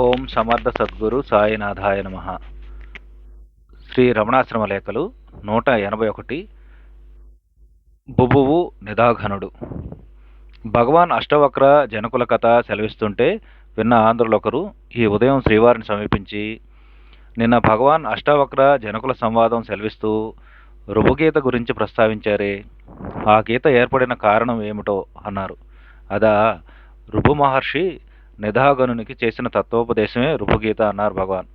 ఓం సమర్థ సద్గురు సాయినాథాయ నమ. శ్రీ రమణాశ్రమ లేఖలు నూట ఎనభై ఒకటి. బుబువు నిదాఘనుడు. భగవాన్ అష్టవక్ర జనకుల కథ సెలవిస్తుంటే విన్న ఆంధ్రులొకరు ఈ ఉదయం శ్రీవారిని సమీపించి నిన్న భగవాన్ అష్టవక్ర జనకుల సంవాదం సెలవిస్తూ రుభుగీత గురించి ప్రస్తావించారే. ఆ గీత ఏర్పడిన కారణం ఏమిటో అన్నారు. అదా రుభు మహర్షి నిదాగనునికి చేసిన తత్వోపదేశమే రుభుగీత అన్నారు భగవాన్.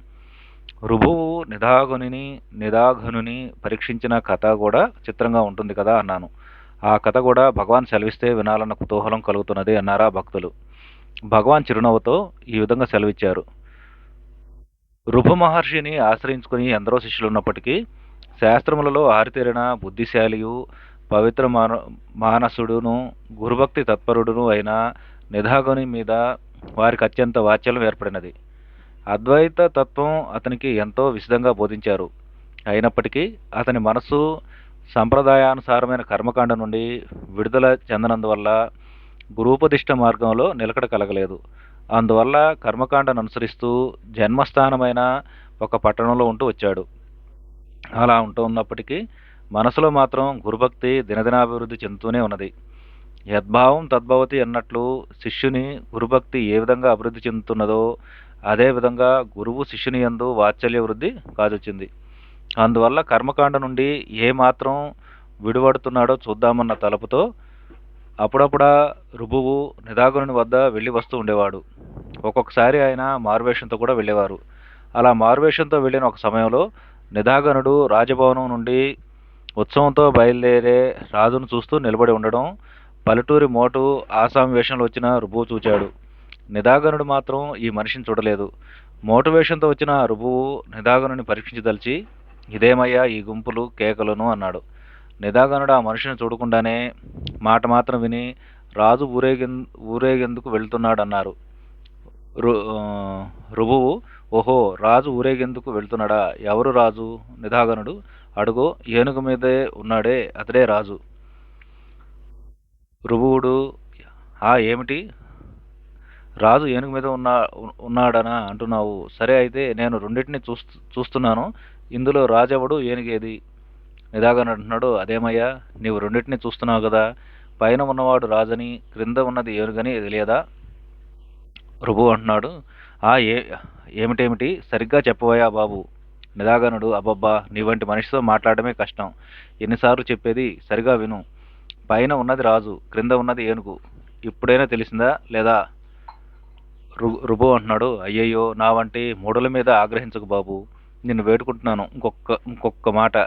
రుభువు నిదాగుని నిధాఘనుని పరీక్షించిన కథ కూడా చిత్రంగా ఉంటుంది కదా అన్నాను. ఆ కథ కూడా భగవాన్ సెలవిస్తే వినాలన్న కుతూహలం కలుగుతున్నది అన్నారా భక్తులు. భగవాన్ చిరునవ్వుతో ఈ విధంగా సెలవిచ్చారు. రుభు మహర్షిని ఆశ్రయించుకుని ఎందరో శిష్యులు ఉన్నప్పటికీ శాస్త్రములలో ఆరితేరిన బుద్ధిశాలియు పవిత్ర మాన మానసుడును గురుభక్తి తత్పరుడును అయిన నిధాగుని మీద వారికి అత్యంత వాత్సల్యం ఏర్పడినది. అద్వైత తత్వం అతనికి ఎంతో విశదంగా బోధించారు. అయినప్పటికీ అతని మనసు సంప్రదాయానుసారమైన కర్మకాండ నుండి విడుదల చెందనందువల్ల గురూపదిష్ట మార్గంలో నిలకడ కలగలేదు. అందువల్ల కర్మకాండను అనుసరిస్తూ జన్మస్థానమైన ఒక పట్టణంలో ఉంటూ వచ్చాడు. అలా ఉంటూ ఉన్నప్పటికీ మనసులో మాత్రం గురుభక్తి దినదినాభివృద్ధి చెందుతూనే ఉన్నది. యద్భావం తద్భవతి అన్నట్లు శిష్యుని గురుభక్తి ఏ విధంగా అభివృద్ధి చెందుతున్నదో అదే విధంగా గురువు శిష్యుని యందు వాత్సల్య వృద్ధి కాజొచ్చింది. అందువల్ల కర్మకాండ నుండి ఏ మాత్రం విడువడుతున్నాడో చూద్దామన్న తలపుతో అప్పుడప్పుడా రుబువు నిదాగుని వద్ద వెళ్ళి వస్తూ ఉండేవాడు. ఒక్కొక్కసారి ఆయన మారువేషంతో కూడా వెళ్ళేవారు. అలా మారువేషంతో వెళ్ళిన ఒక సమయంలో నిదాగనుడు రాజభవనం నుండి ఉత్సవంతో బయలుదేరే రాజును చూస్తూ నిలబడి ఉండడం పల్లెటూరి మోటు ఆసాం వేషంలో వచ్చిన రుబువు చూచాడు. నిదాగనుడు మాత్రం ఈ మనిషిని చూడలేదు. మోటు వేషంతో వచ్చిన రుబువు నిదాగనుని పరీక్షించదలిచి ఇదేమయ్యా ఈ గుంపులు కేకలను? అన్నాడు. నిదాగనుడు ఆ మనిషిని చూడకుండానే మాట మాత్రం విని రాజు ఊరేగి ఊరేగేందుకు వెళ్తున్నాడు అన్నారు రు రుబువు ఓహో రాజు ఊరేగేందుకు వెళ్తున్నాడా? ఎవరు రాజు? నిదాగనుడు అడుగు ఏనుగు మీదే ఉన్నాడే అతడే రాజు. రుభువుడు ఆ ఏమిటి? రాజు ఏనుగు మీద ఉన్నా ఉన్నాడనా అంటున్నావు. సరే అయితే నేను రెండింటిని చూస్తు చూస్తున్నాను. ఇందులో రాజెవడు ఏనుగేది? నిదాగా అంటున్నాడు. అదేమయ్యా? నీవు రెండింటిని చూస్తున్నావు కదా. పైన ఉన్నవాడు రాజని క్రింద ఉన్నది ఏనుగని తెలియదా? రుబు అంటున్నాడు. ఆ ఏ ఏమిటేమిటి? సరిగ్గా చెప్పవయ్యా బాబు. నిదాగనుడు అబ్బబ్బా నీ వంటి మనిషితో మాట్లాడమే కష్టం. ఎన్నిసార్లు చెప్పేది? సరిగా విను. పైన ఉన్నది రాజు క్రింద ఉన్నది ఏనుగు. ఇప్పుడైనా తెలిసిందా? లేదా? రు రుబు అంటున్నాడు. అయ్యయ్యో నా వంటి మూడుల మీద ఆగ్రహించకు బాబు. నిన్ను వేడుకుంటున్నాను. ఇంకొక ఇంకొక మాట.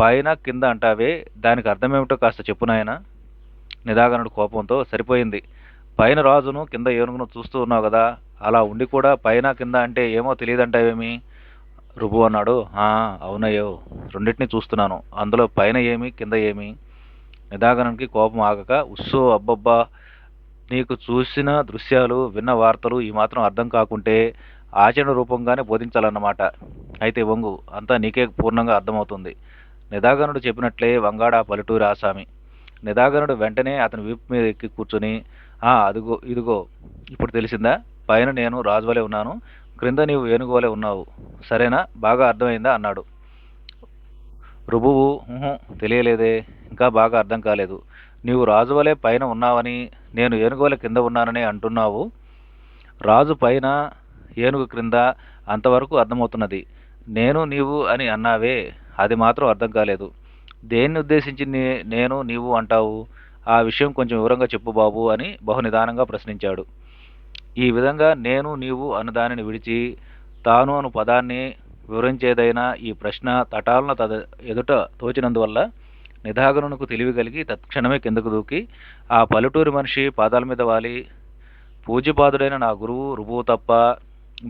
పైన కింద అంటావే? దానికి అర్థమేమిటో కాస్త చెప్పు నాయన. నిదాగనుడు కోపంతో సరిపోయింది. పైన రాజును కింద ఏనుగును చూస్తూ ఉన్నావు కదా? అలా ఉండి కూడా పైన కింద అంటే ఏమో తెలియదంటావేమి? రుబు అన్నాడు. అవునయ్యో. రెండింటిని చూస్తున్నాను. అందులో పైన ఏమి కింద ఏమి? నిదాగనునికి కోపం ఆగక ఉస్సో అబ్బబ్బా నీకు చూసిన దృశ్యాలు విన్న వార్తలు ఈ మాత్రం అర్థం కాకుంటే ఆచరణ రూపంగానే బోధించాలన్నమాట. అయితే వంగు అంతా నీకే పూర్ణంగా అర్థమవుతుంది. నిదాగనుడు చెప్పినట్లే వంగాడ పల్లెటూరి ఆసామి. నిదాగనుడు వెంటనే అతని వీపు మీద ఎక్కి కూర్చొని ఆ అదిగో ఇదిగో ఇప్పుడు తెలిసిందా? పైన నేను రాజువలే ఉన్నాను క్రింద నీవు ఏనుగువలే ఉన్నావు. సరేనా? బాగా అర్థమైందా? అన్నాడు. రుబువు తెలియలేదే. ఇంకా బాగా అర్థం కాలేదు. నీవు రాజువలే పైన ఉన్నావని నేను ఏనుగుల కింద ఉన్నానని అంటున్నావు? రాజు పైన ఏనుగు క్రింద అంతవరకు అర్థమవుతున్నది. నేను నీవు అని అన్నావే. అది మాత్రం అర్థం కాలేదు. దేన్ని ఉద్దేశించి నేను నీవు అంటావు? ఆ విషయం కొంచెం వివరంగా చెప్పు బాబు అని బహు నిదానంగా ప్రశ్నించాడు. ఈ విధంగా నేను నీవు అన్న దానిని విడిచి తాను అను పదాన్ని వివరించేదైనా ఈ ప్రశ్న తటాలను తద ఎదుట తోచినందువల్ల నిదాగనునకు తెలివి కలిగి తత్క్షణమే కిందకు దూకి ఆ పల్లెటూరి మనిషి పాదాల మీద వాలి పూజ్యపాదుడైన నా గురువు రుబువు తప్ప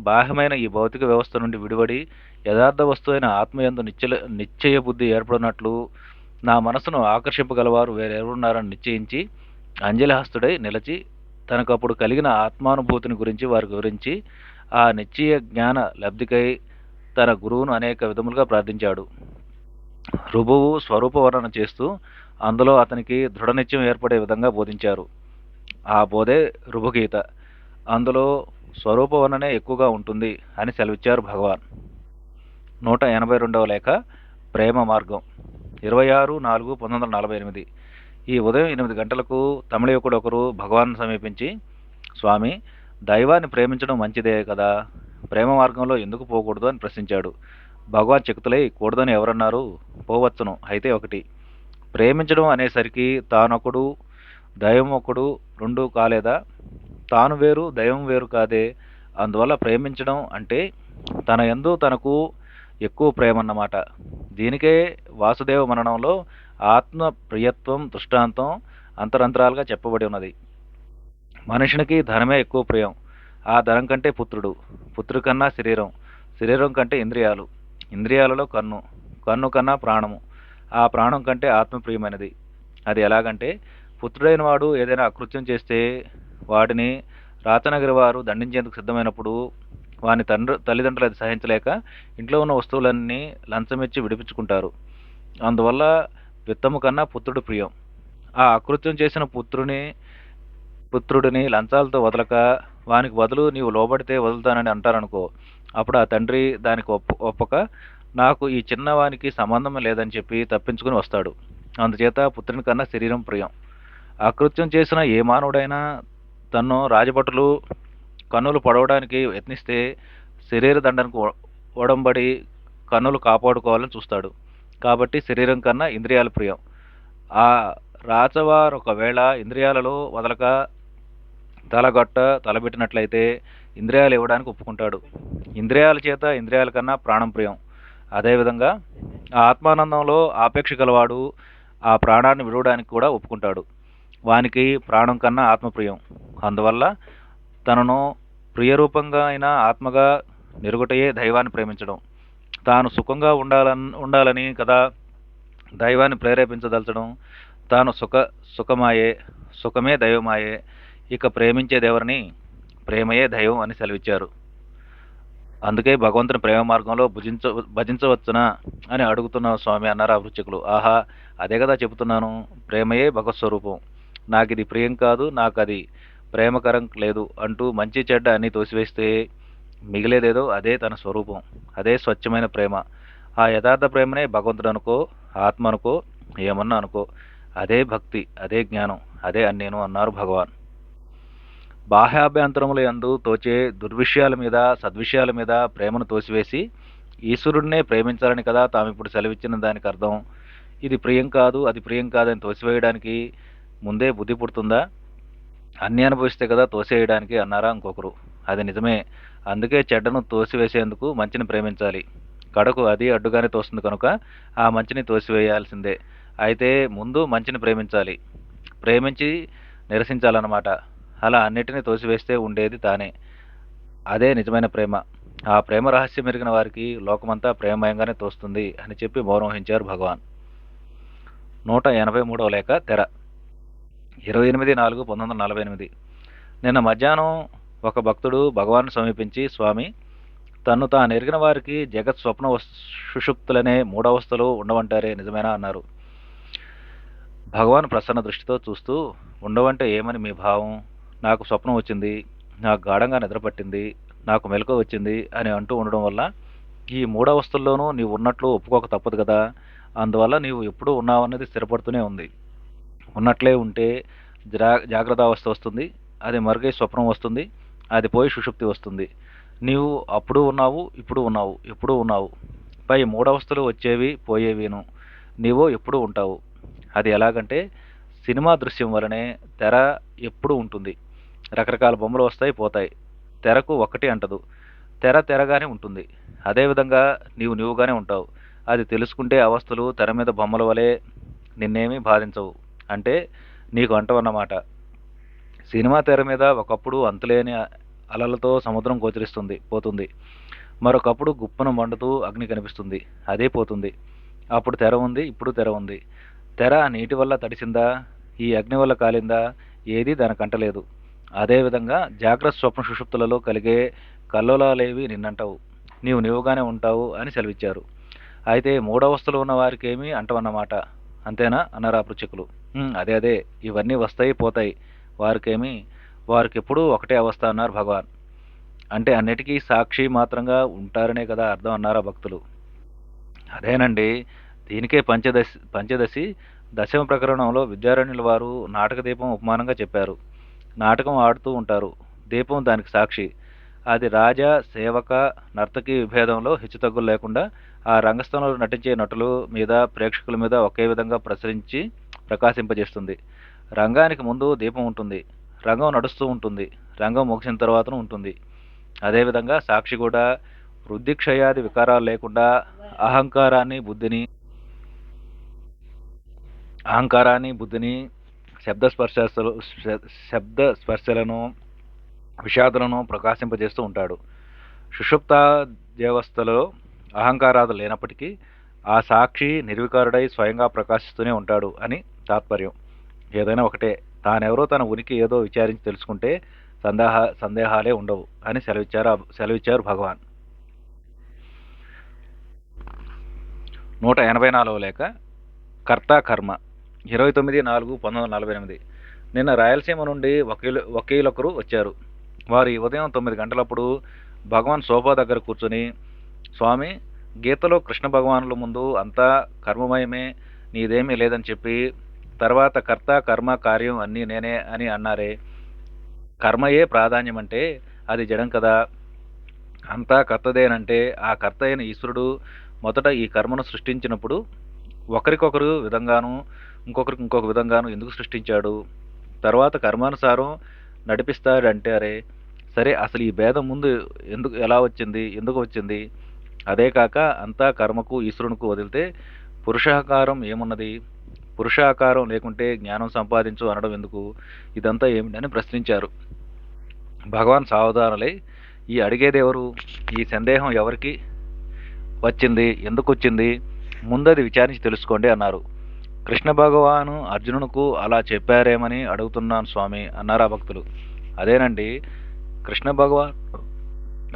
బాహ్యమైన ఈ భౌతిక వ్యవస్థ నుండి విడివడి యథార్థ వస్తువైన ఆత్మయందు నిశ్చల నిశ్చయ బుద్ధి ఏర్పడినట్లు నా మనసును ఆకర్షింపగలవారు వేరెవరున్నారని నిశ్చయించి అంజలిహస్తుడై నిలిచి తనకప్పుడు కలిగిన ఆత్మానుభూతిని గురించి వారికి వివరించి ఆ నిశ్చయ జ్ఞాన లబ్ధికై తన గురువును అనేక విధములుగా ప్రార్థించాడు. రుబువు స్వరూప వర్ణన చేస్తూ అందులో అతనికి దృఢనిత్యం ఏర్పడే విధంగా బోధించారు. ఆ బోధే రుభుగీత. అందులో స్వరూప వర్ణనే ఎక్కువగా ఉంటుంది అని సెలవిచ్చారు భగవాన్. నూట ఎనభై రెండవ లేఖ ప్రేమ మార్గం. ఇరవై ఆరు నాలుగు పంతొమ్మిది వందల నలభై ఎనిమిది. ఈ ఉదయం ఎనిమిది గంటలకు తమిళ యువకుడు ఒకరు భగవాన్ సమీపించి స్వామి దైవాన్ని ప్రేమించడం మంచిదే కదా. ప్రేమ మార్గంలో ఎందుకు పోకూడదు? అని ప్రశ్నించాడు. భగవాన్ చెక్కుతులై కూడదని ఎవరన్నారు? పోవచ్చును. అయితే ఒకటి. ప్రేమించడం అనేసరికి తానొకడు దైవం ఒకడు రెండు కాలేదా? తాను వేరు దైవం వేరు కాదే. అందువల్ల ప్రేమించడం అంటే తన ఎందు తనకు ఎక్కువ ప్రేమ అన్నమాట దీనికే వాసుదేవ మననంలో ఆత్మ ప్రియత్వం దృష్టాంతం అంతరంతరాలుగా చెప్పబడి ఉన్నది. మనుషునికి ధనమే ఎక్కువ ప్రియం. ఆ ధనం కంటే పుత్రుడు. పుత్రుడి కన్నా శరీరం. శరీరం కంటే ఇంద్రియాలు. ఇంద్రియాలలో కన్ను కన్ను కన్నా ప్రాణము. ఆ ప్రాణం కంటే ఆత్మ ప్రియమైనది అది ఎలాగంటే పుత్రుడైన వాడు ఏదైనా అకృత్యం చేస్తే వాడిని రాతనగిరి వారు దండించేందుకు సిద్ధమైనప్పుడు వాని తండ్రి తల్లిదండ్రులు అది సహించలేక ఇంట్లో ఉన్న వస్తువులన్నీ లంచమిచ్చి విడిపించుకుంటారు. అందువల్ల విత్తము కన్నా పుత్రుడు ప్రియం. ఆ అకృత్యం చేసిన పుత్రుని పుత్రుడిని లంచాలతో వదలక వానికి బదులు నీవు లోబడితే వదులుతానని అంటారనుకో అప్పుడు ఆ తండ్రి దానికి ఒప్ప ఒప్పక నాకు ఈ చిన్నవానికి సంబంధం లేదని చెప్పి తప్పించుకుని వస్తాడు. అందుచేత పుత్రుని కన్నా శరీరం ప్రియం. అకృత్యం చేసిన ఏ మానవుడైనా తను రాజభటులు కన్నులు పడవడానికి యత్నిస్తే శరీర దండనకు ఓడంబడి కన్నులు కాపాడుకోవాలని చూస్తాడు. కాబట్టి శరీరం కన్నా ఇంద్రియాలు ప్రియం. ఆ రాచవారు ఒకవేళ ఇంద్రియాలలో వదలక తలగొట్ట తలబెట్టినట్లయితే ఇంద్రియాలు ఇవ్వడానికి ఒప్పుకుంటాడు. ఇంద్రియాల చేత ఇంద్రియాల కన్నా ప్రాణం ప్రియం. అదేవిధంగా ఆ ఆత్మానందంలో ఆపేక్ష గలవాడు ఆ ప్రాణాన్ని విడవడానికి కూడా ఒప్పుకుంటాడు. వానికి ప్రాణం కన్నా ఆత్మప్రియం అందువల్ల తనను ప్రియరూపంగా అయిన ఆత్మగా నిరుగుటయే దైవాన్ని ప్రేమించడం. తాను సుఖంగా ఉండాలని ఉండాలని కదా దైవాన్ని ప్రేరేపించదలచడం. తాను సుఖ సుఖమాయే సుఖమే దైవమాయే. ఇక ప్రేమించేదెవరిని ప్రేమయే దైవం అని సెలవిచ్చారు. అందుకే భగవంతుని ప్రేమ మార్గంలో భుజించ భజించవచ్చునా అని అడుగుతున్న స్వామి అన్నారు ఆ వృచ్చికులు. ఆహా అదే కదా చెబుతున్నాను. ప్రేమయే భగవత్ స్వరూపం. నాకు ఇది ప్రియం కాదు నాకు అది ప్రేమకరం లేదు అంటూ మంచి చెడ్డ అన్ని తోసివేస్తే మిగిలేదేదో అదే తన స్వరూపం. అదే స్వచ్ఛమైన ప్రేమ. ఆ యథార్థ ప్రేమనే భగవంతుడు అనుకో ఆత్మ అనుకో ఏమన్నా అనుకో. అదే భక్తి అదే జ్ఞానం అదే అన్నేను అన్నారు భగవాన్. బాహ్యాభ్యంతరముల యందు తోచే దుర్విషయాల మీద సద్విషయాల మీద ప్రేమను తోసివేసి ఈశ్వరుడినే ప్రేమించాలని కదా తాము ఇప్పుడు సెలవిచ్చిన దానికి అర్థం. ఇది ప్రియం కాదు అది ప్రియం కాదని తోసివేయడానికి ముందే బుద్ధి పుడుతుందా? అన్ని అనుభవిస్తే కదా తోసేయడానికి అన్నారా ఇంకొకరు. అది నిజమే. అందుకే చెడ్డను తోసివేసేందుకు మంచిని ప్రేమించాలి. కడకు అది అడ్డుగానే తోస్తుంది కనుక ఆ మంచిని తోసివేయాల్సిందే. అయితే ముందు మంచిని ప్రేమించాలి. ప్రేమించి నిరసించాలన్నమాట. అలా అన్నిటినీ తోసివేస్తే ఉండేది తానే. అదే నిజమైన ప్రేమ. ఆ ప్రేమ రహస్యం ఎరిగిన వారికి లోకమంతా ప్రేమయంగానే తోస్తుంది అని చెప్పి మౌనవహించారు భగవాన్. నూట ఎనభై మూడవ లేఖ తెర. ఇరవై ఎనిమిది నాలుగు పంతొమ్మిది వందల నలభై ఎనిమిది. నిన్న మధ్యాహ్నం ఒక భక్తుడు భగవాన్ సమీపించి స్వామి తను తాను ఎరిగిన వారికి జగత్ స్వప్న సుషుప్తులనే మూడవస్థలు ఉండవంటారే నిజమేనా? అన్నారు. భగవాన్ ప్రసన్న దృష్టితో చూస్తూ ఉండవంటే ఏమని మీ భావం? నాకు స్వప్నం వచ్చింది నాకు గాఢంగా నిద్రపట్టింది నాకు మెలకువ వచ్చింది అని అంటూ ఉండడం వల్ల ఈ మూడవస్థల్లోనూ నీవు ఉన్నట్లు ఒప్పుకోక తప్పదు కదా. అందువల్ల నీవు ఎప్పుడూ ఉన్నావన్నది స్థిరపడుతూనే ఉంది. ఉన్నట్లే ఉంటే జా జాగ్రత్త అవస్థ వస్తుంది అది మరుగై స్వప్నం వస్తుంది అది పోయి సుషుప్తి వస్తుంది. నీవు అప్పుడు ఉన్నావు ఇప్పుడు ఉన్నావు ఎప్పుడూ ఉన్నావు. పై మూడవస్థలు వచ్చేవి పోయేవిను. నీవు ఎప్పుడు ఉంటావు. అది ఎలాగంటే సినిమా దృశ్యం వలనే తెర ఎప్పుడు ఉంటుంది. రకరకాల బొమ్మలు వస్తాయి పోతాయి. తెరకు ఒకటి అంటదు. తెర తెరగానే ఉంటుంది. అదేవిధంగా నీవు నీవుగానే ఉంటావు. అది తెలుసుకుంటే అవస్థలు తెర మీద బొమ్మల వలె నిన్నేమీ బాధించవు. అంటే నీకు అంటవన్నమాట. సినిమా తెర మీద ఒకప్పుడు అంతులేని అలలతో సముద్రం గోచరిస్తుంది పోతుంది. మరొకప్పుడు గుప్పను మండుతూ అగ్ని కనిపిస్తుంది అదే పోతుంది. అప్పుడు తెర ఉంది ఇప్పుడు తెర ఉంది. తెర నీటి వల్ల తడిసిందా? ఈ అగ్ని వల్ల కాలిందా? ఏదీ దానికంటలేదు. అదేవిధంగా జాగ్రత్త స్వప్న సుషుప్తులలో కలిగే కల్లోలాలేవి నిన్నంటవు. నీవు నీవుగానే ఉంటావు అని సెలవిచ్చారు. అయితే మూడవస్థలో ఉన్న వారికి ఏమీ అంటవన్నమాట. అంతేనా? అన్నారు ఆ పృచకులు అదే అదే. ఇవన్నీ వస్తాయి పోతాయి. వారికేమి? వారికి ఎప్పుడూ ఒకటే అవస్థ అన్నారు భగవాన్. అంటే అన్నిటికీ సాక్షి మాత్రంగా ఉంటారనే కదా అర్థం అన్నారా భక్తులు. అదేనండి. దీనికే పంచదశి పంచదశి దశమ ప్రకరణంలో విద్యారణ్యుల వారు నాటక దీపం ఉపమానంగా చెప్పారు. నాటకం ఆడుతూ ఉంటారు. దీపం దానికి సాక్షి. అది రాజా సేవక నర్తకి విభేదంలో హెచ్చుతగ్గులు లేకుండా ఆ రంగస్థలంలో నటించే నటుల మీద ప్రేక్షకుల మీద ఒకే విధంగా ప్రసరించి ప్రకాశింపజేస్తుంది. రంగానికి ముందు దీపం ఉంటుంది. రంగం నడుస్తూ ఉంటుంది. రంగం ముగిసిన తర్వాత ఉంటుంది. అదేవిధంగా సాక్షి కూడా వృద్ధిక్షయాది వికారాలు లేకుండా అహంకారాన్ని బుద్ధిని అహంకారాన్ని బుద్ధిని శబ్ద స్పర్శలు శబ్ద స్పర్శలను విషాదులను ప్రకాశింపజేస్తూ ఉంటాడు. సుషుప్త దేవస్థలో అహంకారాదులు లేనప్పటికీ ఆ సాక్షి నిర్వికారుడై స్వయంగా ప్రకాశిస్తూనే ఉంటాడు అని తాత్పర్యం. ఏదైనా ఒకటే తానెవరో తన ఉనికి ఏదో విచారించి తెలుసుకుంటే సందేహ సందేహాలే ఉండవు అని సెలవిచ్చారు సెలవిచ్చారు భగవాన్. నూట ఎనభై నాలుగవ లేక కర్త కర్మ. ఇరవై తొమ్మిది నాలుగు పంతొమ్మిది వందల నలభై ఎనిమిది. నిన్న రాయలసీమ నుండి వకీలు వకీలొకరు వచ్చారు. వారి ఉదయం తొమ్మిది గంటలప్పుడు భగవాన్ సోఫా దగ్గర కూర్చొని స్వామి గీతలో కృష్ణ భగవానుల ముందు అంతా కర్మమయమే నీదేమీ లేదని చెప్పి తర్వాత కర్త కర్మ కార్యం అన్నీ నేనే అని అన్నారే. కర్మయే ప్రాధాన్యం అంటే అది జడం కదా. అంతా కర్తదేనంటే ఆ కర్త అయిన ఈశ్వరుడు మొదట ఈ కర్మను సృష్టించినప్పుడు ఒకరికొకరు విధంగాను ఇంకొకరికి ఇంకొక విధంగాను ఎందుకు సృష్టించాడు? తర్వాత కర్మానుసారం నడిపిస్తాడంటే అరే సరే అసలు ఈ భేదం ముందు ఎందుకు ఎలా వచ్చింది ఎందుకు వచ్చింది? అదే కాక అంతా కర్మకు ఈశ్వరునికి వదిలితే పురుషాకారం ఏమున్నది? పురుషాకారం లేకుంటే జ్ఞానం సంపాదించు అనడం ఎందుకు? ఇదంతా ఏమిటని ప్రశ్నించారు. భగవాన్ సావధానులై ఈ అడిగేదెవరు ఈ సందేహం ఎవరికి వచ్చింది? ఎందుకు వచ్చింది? ముందది విచారించి తెలుసుకోండి అన్నారు. కృష్ణ భగవాను అర్జునునకు అలా చెప్పారేమని అడుగుతున్నాను స్వామి అన్నారా భక్తులు. అదేనండి కృష్ణ భగవాన్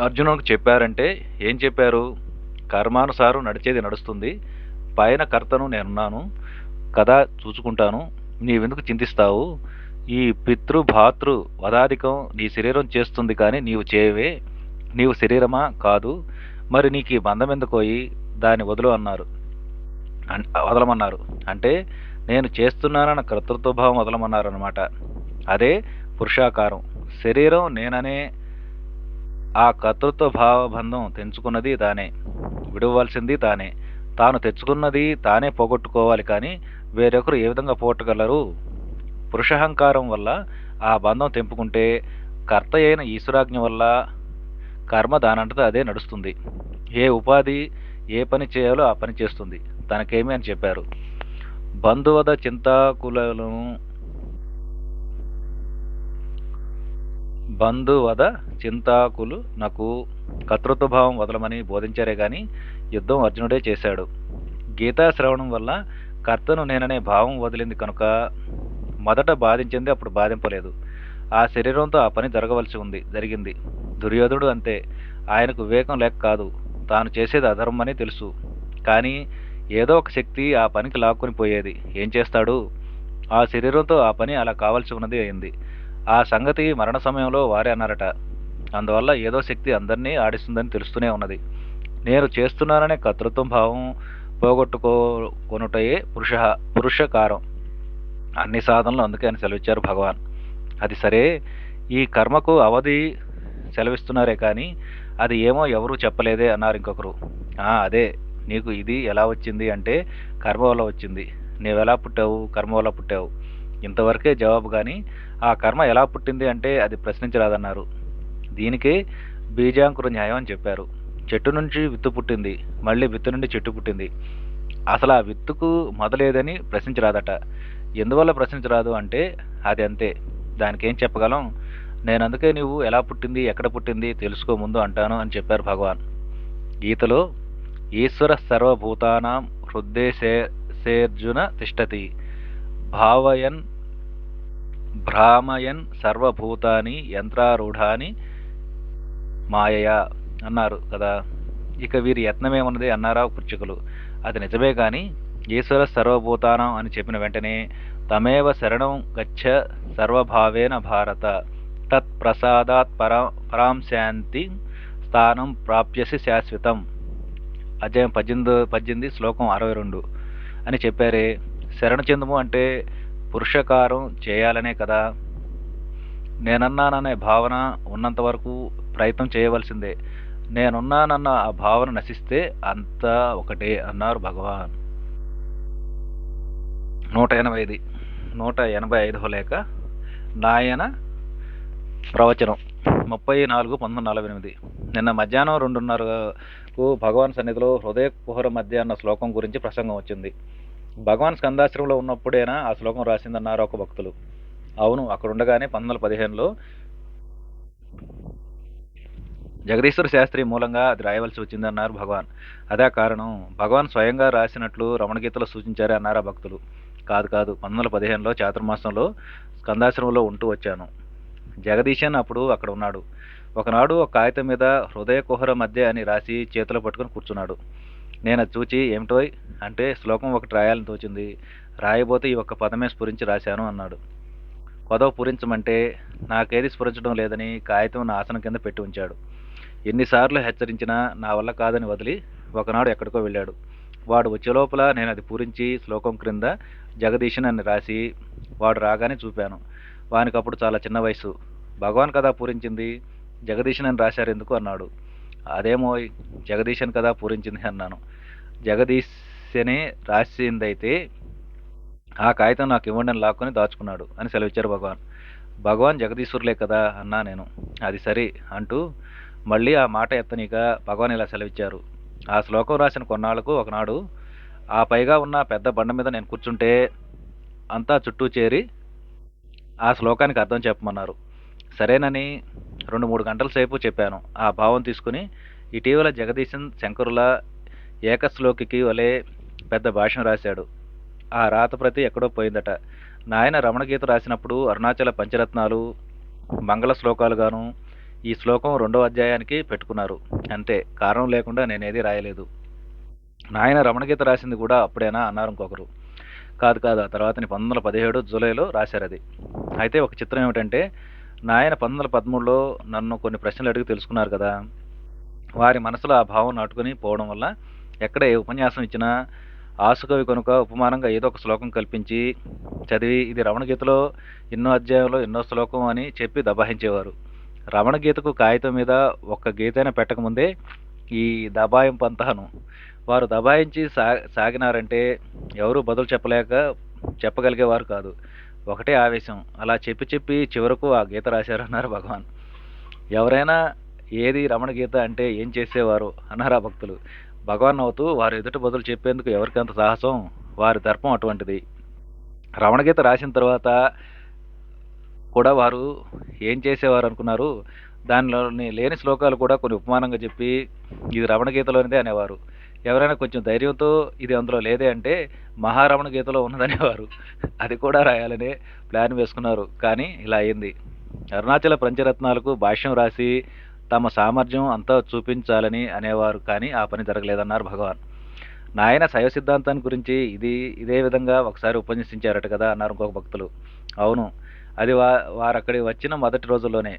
అర్జునుకు చెప్పారంటే ఏం చెప్పారు? కర్మానుసారం నడిచేది నడుస్తుంది. పైన కర్తను నేనున్నాను. కథ చూసుకుంటాను. నీవెందుకు చింతిస్తావు? ఈ పితృ భాతృ వదాధికం నీ శరీరం చేస్తుంది కానీ నీవు చేయవే. నీవు శరీరమా? కాదు. మరి నీకు ఈ బంధం ఎందుకోయి? దాన్ని వదులు అన్నారు. వదలమన్నారు. అంటే నేను చేస్తున్నానన్న కర్తృత్వభావం వదలమన్నారు అనమాట అదే పురుషాకారం. శరీరం నేననే ఆ కర్తృత్వ భావబంధం తెంచుకున్నది తానే. విడవలసింది తానే. తాను తెచ్చుకున్నది తానే పోగొట్టుకోవాలి కానీ వేరొకరు ఏ విధంగా పోగొట్టగలరు? పురుషహంకారం వల్ల ఆ బంధం తెంపుకుంటే కర్త అయిన ఈశ్వరాజ్ఞ వల్ల కర్మ దానంతటా అదే నడుస్తుంది. ఏ ఉపాధి ఏ పని చేయాలో ఆ పని చేస్తుంది. తనకేమి అని చెప్పారు? బంధువద చింతాకులను బంధువద చింతాకులు నాకు కర్తృత్వభావం వదలమని బోధించారే గాని యుద్ధం అర్జునుడే చేశాడు. గీతా శ్రవణం వల్ల కర్తను నేననే భావం వదిలింది కనుక మొదట బాధించింది అప్పుడు బాధింపలేదు. ఆ శరీరంతో ఆ పని జరగవలసి ఉంది జరిగింది. దుర్యోధనుడు అంతే. ఆయనకు వివేకం లేక కాదు తాను చేసేది అధర్మని తెలుసు. కానీ ఏదో ఒక శక్తి ఆ పనికి లాక్కొని పోయేది. ఏం చేస్తాడు? ఆ శరీరంతో ఆ పని అలా కావాల్సి ఉన్నది అయింది. ఆ సంగతి మరణ సమయంలో వారే అన్నారట. అందువల్ల ఏదో శక్తి అందరినీ ఆడిస్తుందని తెలుస్తూనే ఉన్నది. నేను చేస్తున్నాననే కర్తృత్వం భావం పోగొట్టుకోనుటయే పురుష పురుషకారం. అన్ని సాధనలు అందుకే అని సెలవిచ్చారు భగవాన్. అది సరే ఈ కర్మకు అవధి సెలవిస్తున్నారే కానీ అది ఏమో ఎవరూ చెప్పలేదే అన్నారు ఇంకొకరు. అదే. నీకు ఇది ఎలా వచ్చింది అంటే కర్మ వల్ల వచ్చింది. నీవెలా పుట్టావు? కర్మ వల్ల పుట్టావు. ఇంతవరకే జవాబు కానీ ఆ కర్మ ఎలా పుట్టింది అంటే అది ప్రశ్నించరాదన్నారు. దీనికే బీజాంకుర న్యాయం అని చెప్పారు. చెట్టు నుంచి విత్తు పుట్టింది. మళ్ళీ విత్తు నుండి చెట్టు పుట్టింది. అసలు ఆ విత్తుకు మొదలేదని ప్రశ్నించరాదట. ఎందువల్ల ప్రశ్నించరాదు అంటే అది అంతే. దానికి ఏం చెప్పగలం? నేను అందుకే నువ్వు ఎలా పుట్టింది? ఎక్కడ పుట్టింది? తెలుసుకో ముందు అంటాను అని చెప్పారు భగవాన్. గీతలో ఈశ్వర సర్వభూతానాం హృద్దేశేర్జున తిష్టతి. భావయన్ భ్రామయన్ సర్వభూతాని యంత్రారూఢాని మాయయా అన్నారు కదా. ఇక వీరి యత్నమేమున్నది అన్నారా కుర్చుకులు అది నిజమే కానీ ఈశ్వర సర్వభూతానం అని చెప్పిన వెంటనే తమేవ శరణం గచ్చ సర్వభావేన భారత. తత్ ప్రసాదాత్ పరా పరాం శాంతి స్థానం ప్రాప్యసి శాశ్వతం. అధ్యాయం పద్దెనిమిది పద్దెనిమిది శ్లోకం అరవై రెండు అని చెప్పారే. శరణ చెందుము అంటే పురుషకారం చేయాలనే కదా. నేనన్నాననే భావన ఉన్నంత వరకు ప్రయత్నం చేయవలసిందే. నేనున్నానన్న ఆ భావన నశిస్తే అంతా ఒకటే అన్నారు భగవాన్. నూట ఎనభైది నూట ఎనభై ఐదవ లేక నాయన ప్రవచనం. ముప్పై నాలుగు పంతొమ్మిది నలభై ఎనిమిది. నిన్న మధ్యాహ్నం రెండున్నరకు భగవాన్ సన్నిధిలో హృదయ కుహర మధ్య అన్న శ్లోకం గురించి ప్రసంగం వచ్చింది. భగవాన్ స్కందాశ్రమంలో ఉన్నప్పుడేనా ఆ శ్లోకం రాసిందన్నారు ఒక భక్తులు. అవును అక్కడ ఉండగానే పంతొమ్మిది వందల పదిహేనులో జగదీశ్వర శాస్త్రి మూలంగా అది రాయవలసి వచ్చిందన్నారు భగవాన్. అదే కారణం భగవాన్ స్వయంగా రాసినట్లు రమణగీతలో సూచించారే అన్నారు ఆ భక్తులు. కాదు కాదు పంతొమ్మిది వందల పదిహేనులో చాతుర్మాసంలో స్కందాశ్రమంలో ఉంటూ వచ్చాను. జగదీశన్ అప్పుడు అక్కడ ఉన్నాడు. ఒకనాడు ఒక కాగితం మీద హృదయ కుహర మధ్య అని రాసి చేతిలో పట్టుకుని కూర్చున్నాడు. నేను అది చూచి ఏమిటోయ్ అంటే శ్లోకం ఒకటి రాయాలని తోచింది. రాయబోతే ఈ ఒక్క పదమే స్ఫురించి రాశాను అన్నాడు. పదవ పూరించమంటే నాకేది స్ఫురించడం లేదని కాగితం నా ఆసనం కింద పెట్టి ఉంచాడు. ఎన్నిసార్లు హెచ్చరించినా నా వల్ల కాదని వదిలి ఒకనాడు ఎక్కడికో వెళ్ళాడు. వాడు వచ్చే లోపల నేను అది పూరించి శ్లోకం క్రింద జగదీశన్ అని రాసి వాడు రాగానే చూపాను. వానికి అప్పుడు చాలా చిన్న వయసు భగవాన్ కదా పూరించింది జగదీశన్ అని రాశారు ఎందుకు అన్నాడు. అదేమో జగదీశన్ కదా పూరించింది అన్నాను. జగదీశనే రాసిందైతే ఆ కాగితం నాకు ఇవ్వండి లాక్కొని దాచుకున్నాడు అని సెలవిచ్చారు భగవాన్. భగవాన్ జగదీశ్వరులే కదా అన్నా నేను. అది సరి అంటూ మళ్ళీ ఆ మాట ఎత్తనీక భగవాన్ ఇలా సెలవిచ్చారు. ఆ శ్లోకం రాసిన కొన్నాళ్ళకు ఒకనాడు ఆ పైగా ఉన్న పెద్ద బండ మీద నేను కూర్చుంటే అంతా చుట్టూ చేరి ఆ శ్లోకానికి అర్థం చెప్పమన్నారు. సరేనని రెండు మూడు గంటల సేపు చెప్పాను. ఆ భావం తీసుకుని ఇటీవల జగదీశన్ శంకరుల ఏకశ్లోకికి వలె పెద్ద భాషను రాశాడు. ఆ రాత ప్రతి ఎక్కడో పోయిందట. నాయన రమణగీత రాసినప్పుడు అరుణాచల పంచరత్నాలు మంగళ శ్లోకాలుగాను ఈ శ్లోకం రెండో అధ్యాయానికి పెట్టుకున్నారు. అంతే కారణం లేకుండా నేనేది రాయలేదు. నాయన రమణగీత రాసింది కూడా అప్పుడేనా అన్నారు ఇంకొకరు. కాదు కాదు ఆ తర్వాత పంతొమ్మిది వందల పదిహేడు జూలైలో రాశారు అది అయితే ఒక చిత్రం ఏమిటంటే నాయన పంతొమ్మిది వందల పదమూడులో నన్ను కొన్ని ప్రశ్నలు అడిగి తెలుసుకున్నారు కదా. వారి మనసులో ఆ భావం నాటుకుని పోవడం వల్ల ఎక్కడ ఏ ఉపన్యాసం ఇచ్చినా ఆసుకవి కనుక ఉపమానంగా ఏదో ఒక శ్లోకం కల్పించి చదివి ఇది రమణగీతలో ఎన్నో అధ్యాయంలో ఎన్నో శ్లోకం అని చెప్పి దబాయించేవారు. రమణగీతకు కాగితం మీద ఒక్క గీతైనా పెట్టకముందే ఈ దబాయం పంతహను వారు దబాయించి సా సాగినారంటే ఎవరు బదులు చెప్పలేక చెప్పగలిగేవారు కాదు. ఒకటే ఆవేశం. అలా చెప్పి చెప్పి చివరకు ఆ గీత రాశారన్నారు భగవాన్. ఎవరైనా ఏది రమణ గీత అంటే ఏం చేసేవారు అన్నారు ఆ భక్తులు. భగవాన్ అవుతూ వారు ఎదుటి బదులు చెప్పేందుకు ఎవరికి అంత సాహసం? వారి దర్పం అటువంటిది. రమణగీత రాసిన తర్వాత కూడా వారు ఏం చేసేవారు అనుకున్నారు? దానిలోని లేని శ్లోకాలు కూడా కొన్ని ఉపమానంగా చెప్పి ఇది రమణ గీతలోనిదే అనేవారు. ఎవరైనా కొంచెం ధైర్యంతో ఇది అందులో లేదే అంటే మహారమణ గీతలో ఉన్నదనేవారు. అది కూడా రాయాలనే ప్లాన్ వేసుకున్నారు. కానీ ఇలా అయింది. అరుణాచల పంచరత్నాలకు భాష్యం రాసి తమ సామర్థ్యం అంతా చూపించాలని అనేవారు. కానీ ఆ పని జరగలేదన్నారు భగవాన్. నాయన శైవ సిద్ధాంతాన్ని గురించి ఇది ఇదే విధంగా ఒకసారి ఉపన్యసించారట కదా అన్నారు ఇంకొక భక్తులు. అవును అది వా వారు అక్కడికి వచ్చిన మొదటి రోజుల్లోనే.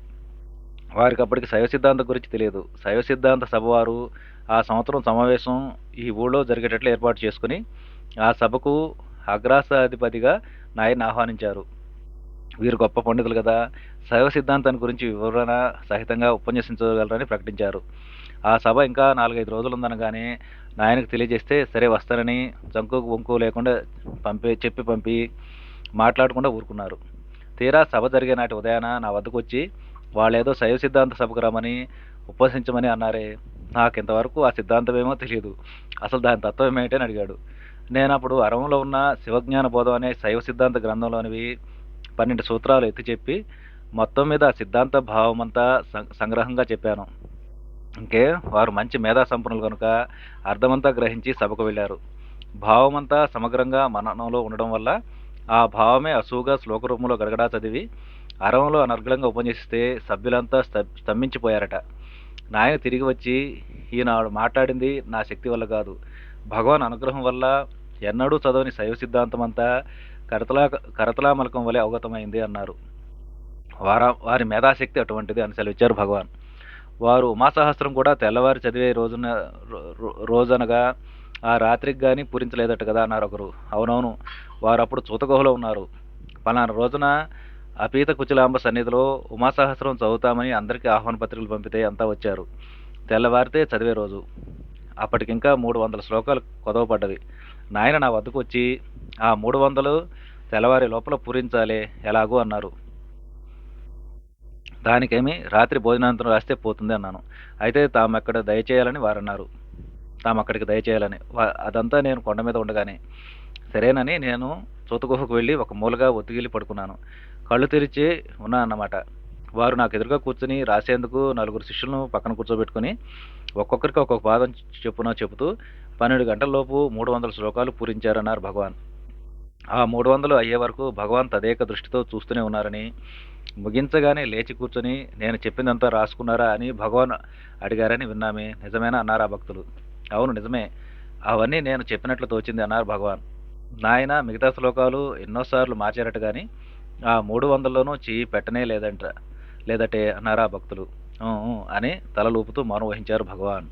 వారికి అప్పటికి శైవ సిద్ధాంతం గురించి తెలియదు. శైవ సిద్ధాంత సభ వారు ఆ సంవత్సరం సమావేశం ఈ ఊళ్ళో జరిగేటట్లు ఏర్పాటు చేసుకుని ఆ సభకు అగ్రాసాధిపతిగా నాయన్ని ఆహ్వానించారు. వీరు గొప్ప పండితులు కదా. శైవ సిద్ధాంతాన్ని గురించి వివరణ సహితంగా ఉపన్యసించగలరని ప్రకటించారు. ఆ సభ ఇంకా నాలుగైదు రోజులు ఉందనగానే నాయనకు తెలియజేస్తే సరే వస్తానని జంకు వంకు లేకుండా పంపి చెప్పి పంపి మాట్లాడకుండా ఊరుకున్నారు. తీరా సభ జరిగే నాటి ఉదయాన నా వద్దకు వచ్చి వాళ్ళేదో శైవ సిద్ధాంత సభకు రమ్మని ఉపవసించమని అన్నారే. నాకు ఇంతవరకు ఆ సిద్ధాంతమేమో తెలియదు అసలు దాని తత్వం ఏమిటని అడిగాడు. నేను అప్పుడు అరవంలో ఉన్న శివజ్ఞాన బోధం అనే శైవ సిద్ధాంత గ్రంథంలోనివి పన్నెండు సూత్రాలు ఎత్తి చెప్పి మొత్తం మీద ఆ సిద్ధాంత భావమంతా సంగ్రహంగా చెప్పాను. ఇంకే వారు మంచి మేధా సంపన్నులు కనుక అర్థమంతా గ్రహించి సభకు వెళ్ళారు. భావమంతా సమగ్రంగా మననంలో ఉండడం వల్ల ఆ భావమే అసూగా శ్లోక రూపంలో గడగడా చదివి అరవంలో అనర్గళంగా ఉపన్యసిస్తే సభ్యులంతా స్తంభించిపోయారట. నాయన తిరిగి వచ్చి ఈనాడు మాట్లాడింది నా శక్తి వల్ల కాదు. భగవాన్ అనుగ్రహం వల్ల ఎన్నడూ చదవని శైవ సిద్ధాంతం అంతా కరతలా కరతలామలకం వలె అవగతమైంది అన్నారు. వార వారి మేధాశక్తి అటువంటిది అని సెలవిచ్చారు భగవాన్. వారు ఉమాసహస్రం కూడా తెల్లవారి చదివే రోజున రోజనగా ఆ రాత్రికి కానీ పూరించలేదట కదా అన్నారు ఒకరు. అవునవును వారు అప్పుడు చూతగుహలో ఉన్నారు. పలానా రోజున అపీత కుచలాంబ సన్నిధిలో ఉమాసహస్రం చదువుతామని అందరికీ ఆహ్వాన పత్రికలు పంపితే అంతా వచ్చారు. తెల్లవారితే చదివే రోజు. అప్పటికింకా మూడు వందల శ్లోకాలు కొదవపడ్డవి నాయన నా వద్దకు వచ్చి ఆ మూడు వందలు తెల్లవారి లోపల పూరించాలి ఎలాగూ? అన్నారు. దానికేమి రాత్రి భోజనాంతరం రాస్తే పోతుంది అన్నాను. అయితే తాము అక్కడ దయచేయాలని వారు అన్నారు తాము అక్కడికి దయచేయాలని అదంతా నేను కొండ మీద ఉండగానే సరేనని నేను చూతగుహకు వెళ్ళి ఒక మూలగా ఒత్తిగిలి పడుకున్నాను. కళ్ళు తెరిచి ఉన్నా అన్నమాట వారు నాకు ఎదురుగా కూర్చుని రాసేందుకు నలుగురు శిష్యులను పక్కన కూర్చోబెట్టుకుని ఒక్కొక్కరికి ఒక్కొక్క పాదం చెప్పున చెబుతూ పన్నెండు గంటలలోపు మూడు వందల శ్లోకాలు పూరించారన్నారు భగవాన్. ఆ మూడు వందలు అయ్యే వరకు భగవాన్ తదేక దృష్టితో చూస్తూనే ఉన్నారని ముగించగానే లేచి కూర్చొని నేను చెప్పిందంతా రాసుకున్నారా అని భగవాన్ అడిగారని విన్నామే. నిజమేనా? అన్నారు ఆ భక్తులు. అవును నిజమే. అవన్నీ నేను చెప్పినట్లు తోచింది అన్నారు భగవాన్. నాయన మిగతా శ్లోకాలు ఎన్నోసార్లు మార్చారట కానీ ఆ మూడు వందల్లోనూ చెయ్యి పెట్టనే లేదంట. లేదటే అన్నారా భక్తులు? అని తలలూపుతూ మౌనం వహించారు భగవాన్.